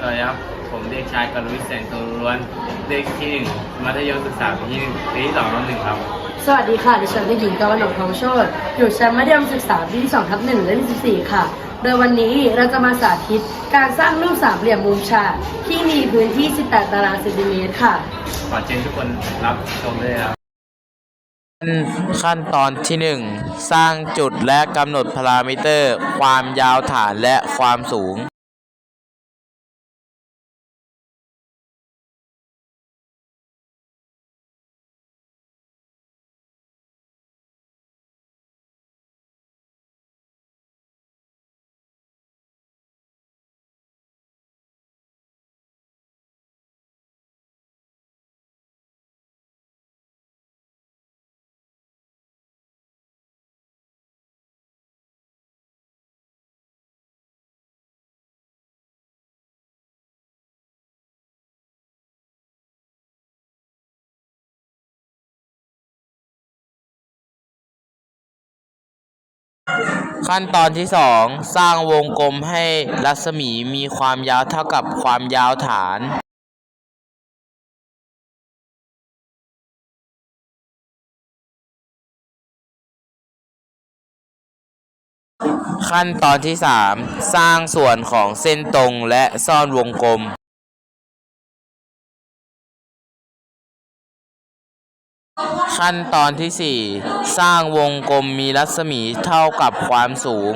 สวัสดีครับ ผมเด็กชายกรวิทย์แสงตัวล้วนเลขที่หนึ่งมัธยมศึกษาปีที่หนึ่งปีที่สองน้ำหนึ่งครับ สวัสดีค่ะ ดิฉันเด็กหญิงกวหนกทองโชตอยู่ชั้นมัธยมศึกษาปีที่2ทับ1และที่14ค่ะ โดยวันนี้เราจะมาสาธิตการสร้างรูปสามเหลี่ยมมุมฉากที่มีพื้นที่ 18 ตารางเซนติเมตรค่ะ ขอเชิญทุกคนรับชมได้เลยครับขั้นตอนที่ 1 สร้างจุดและกำหนดพารามิเตอร์ ความยาวฐานและความสูง ขั้นตอนที่ 2 สร้างวงกลมให้รัศมีมีความยาวเท่ากับความยาวฐาน ขั้นตอนที่ 3 สร้างส่วนของเส้นตรงและซ่อนวงกลม ขั้นตอนที่ 4 สร้างวงกลมมีรัศมีเท่ากับความสูง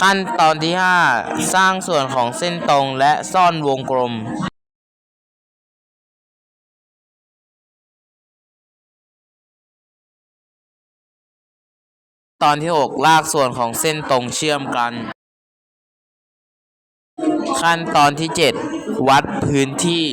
ขั้นตอนที่ 5 สร้างส่วนของเส้นตรงและซ่อนวงกลม ตอนที่ 6 ลากส่วนของเส้นตรงเชื่อมกัน ขั้นตอนที่ 7 วัดพื้นที่